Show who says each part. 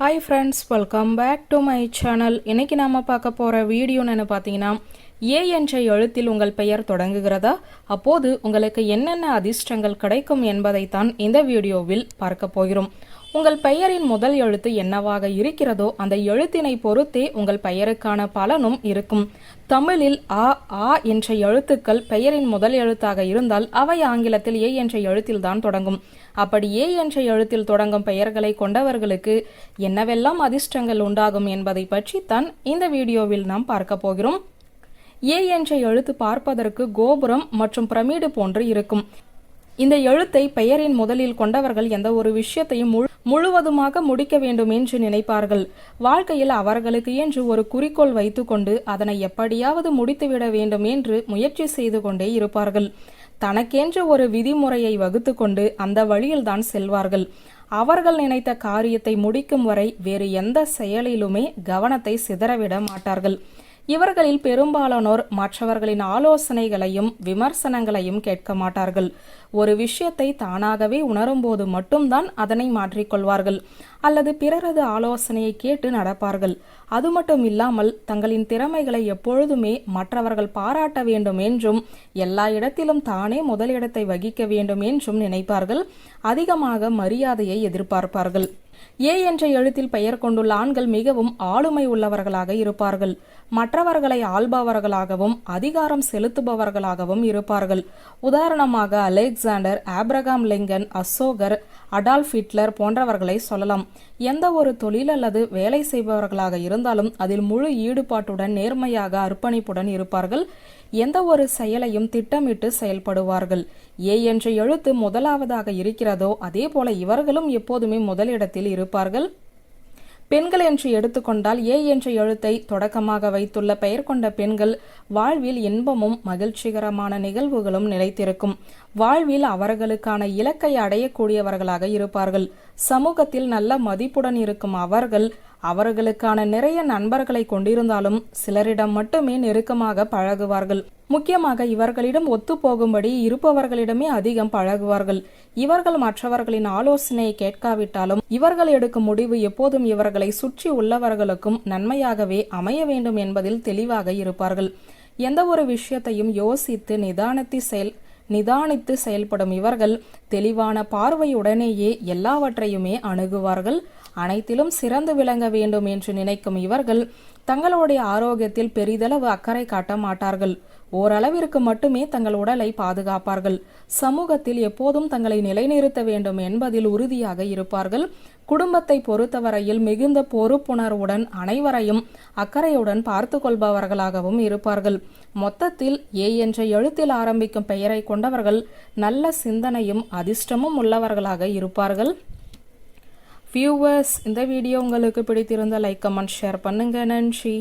Speaker 1: Hi friends welcome back to my channel இன்னைக்கு நாம பார்க்க போகிற வீடியோன்னு பார்த்தீங்கன்னா ஏ என்ற எழுத்தில் உங்கள் பெயர் தொடங்குகிறதா? அப்போது உங்களுக்கு என்னென்ன அதிர்ஷ்டங்கள் கிடைக்கும் என்பதைத்தான் இந்த வீடியோவில் பார்க்க போகிறோம். உங்கள் பெயரின் முதல் எழுத்து என்னவாக இருக்கிறதோ அந்த எழுத்தினை பொறுத்தே உங்கள் பெயருக்கான பலனும் இருக்கும். தமிழில் ஆ ஆ என்ற எழுத்துக்கள் பெயரின் முதல் எழுத்தாக இருந்தால் அவை ஆங்கிலத்தில் ஏ என்ற எழுத்தில்தான் தொடங்கும். அப்படி ஏ என்ற எழுத்தில் தொடங்கும் பெயர்களை கொண்டவர்களுக்கு என்னவெல்லாம் அதிர்ஷ்டங்கள் உண்டாகும் என்பதை பற்றித்தான் இந்த வீடியோவில் நாம் பார்க்க போகிறோம். ஏ என்ற எழுத்து பார்ப்பதற்கு கோபுரம் மற்றும் பிரமிடு போன்று இருக்கும். இந்த எழுத்தை பெயரின் முதலில் கொண்டவர்கள் எந்த ஒரு விஷயத்தையும் முழு முழுவதுமாக முடிக்க வேண்டும் என்று நினைப்பார்கள். வாழ்க்கையில் அவர்களுக்கு என்று ஒரு குறிக்கோள் வைத்துக்கொண்டு அதனை எப்படியாவது முடித்துவிட வேண்டும் என்று முயற்சி செய்து கொண்டே இருப்பார்கள். தனக்கென்று ஒரு விதிமுறையை வகுத்து கொண்டு அந்த வழியில்தான் செல்வார்கள். அவர்கள் நினைத்த காரியத்தை முடிக்கும் வரை வேறு எந்த செயலிலுமே கவனத்தை சிதறவிட மாட்டார்கள். இவர்களில் பெரும்பாலானோர் மற்றவர்களின் ஆலோசனைகளையும் விமர்சனங்களையும் கேட்க மாட்டார்கள். ஒரு விஷயத்தை தானாகவே உணரும்போது மட்டும்தான் அதனை மாற்றிக்கொள்வார்கள். அல்லது பிறரது ஆலோசனையை கேட்டு நடப்பார்கள். அது மட்டும் இல்லாமல் தங்களின் திறமைகளை எப்பொழுதுமே மற்றவர்கள் பாராட்ட வேண்டும் என்றும் எல்லா இடத்திலும் தானே முதலிடத்தை வகிக்க வேண்டும் என்றும் நினைப்பார்கள். அதிகமாக மரியாதையை எதிர்பார்ப்பார்கள். ஏ என்ற எழுத்தில் பெயர் கொண்டுள்ள ஆண்கள் மிகவும் ஆளுமை உள்ளவர்களாக இருப்பார்கள். மற்றவர்களை ஆள்பவர்களாகவும் அதிகாரம் செலுத்துபவர்களாகவும் இருப்பார்கள். உதாரணமாக Alexander Abraham Lincoln Ashoka Adolf Hitler போன்றவர்களை சொல்லலாம். எந்த ஒரு தொழில் அல்லது வேலை செய்பவர்களாக இருந்தாலும் அதில் முழு ஈடுபாட்டுடன் நேர்மையாக அர்ப்பணிப்புடன் இருப்பார்கள். எந்த ஒரு செயலையும் திட்டமிட்டு செயல்படுவார்கள். ஏ என்ற எழுத்து முதலாவதாக இருக்கிறதோ அதே போல இவர்களும் எப்போதுமே முதலிடத்தில் இருப்பார்கள். பெண்கள் என்று எடுத்துக்கொண்டால் ஏ என்ற எழுத்தை தொடக்கமாக வைத்துள்ள பெயர் கொண்ட பெண்கள் வாழ்வில் இன்பமும் மகிழ்ச்சிகரமான நிகழ்வுகளும் நிலைத்திருக்கும். வாழ்வில் அவர்களுக்கான இலக்கை அடையக்கூடியவர்களாக இருப்பார்கள். சமூகத்தில் நல்ல மதிப்புடன் இருக்கும் அவர்கள் அவர்களுக்கான நிறைய நண்பர்களை கொண்டிருந்தாலும் சிலரிடம் மட்டுமே நெருக்கமாக பழகுவார்கள். முக்கியமாக இவர்களிடம் ஒத்துப்போகும்படி இருப்பவர்களிடமே அதிகம் பழகுவார்கள். இவர்கள் மற்றவர்களின் ஆலோசனையை கேட்காவிட்டாலும் இவர்கள் எடுக்கும் முடிவு எப்போதும் இவர்களை சுற்றி உள்ளவர்களுக்கும் நன்மையாகவே அமைய வேண்டும் என்பதில் தெளிவாக இருப்பார்கள். எந்த ஒரு விஷயத்தையும் யோசித்து நிதானத்தி செயல் நிதானித்து செயல்படும் இவர்கள் தெளிவான பார்வையுடனேயே எல்லாவற்றையுமே அணுகுவார்கள். அனைத்திலும் சிறந்து விளங்க வேண்டும் என்று நினைக்கும் இவர்கள் தங்களுடைய ஆரோக்கியத்தில் பெரிதளவு அக்கறை காட்ட மாட்டார்கள். ஓரளவிற்கு மட்டுமே தங்கள் உடலை பாதுகாப்பார்கள். சமூகத்தில் எப்போதும் தங்களை நிலைநிறுத்த வேண்டும் என்பதில் உறுதியாக இருப்பார்கள். குடும்பத்தை பொறுத்தவரையில் மிகுந்த பொறுப்புணர்வுடன் அனைவரையும் அக்கறையுடன் பார்த்து கொள்பவர்களாகவும் இருப்பார்கள். மொத்தத்தில் ஏ என்ற எழுத்தில் ஆரம்பிக்கும் பெயரை கொண்டவர்கள் நல்ல சிந்தனையும் அதிர்ஷ்டமும் உள்ளவர்களாக இருப்பார்கள். வியூவர்ஸ் இந்த வீடியோ உங்களுக்கு பிடித்திருந்த லைக் கமெண்ட் ஷேர் பண்ணுங்க. நன்றி.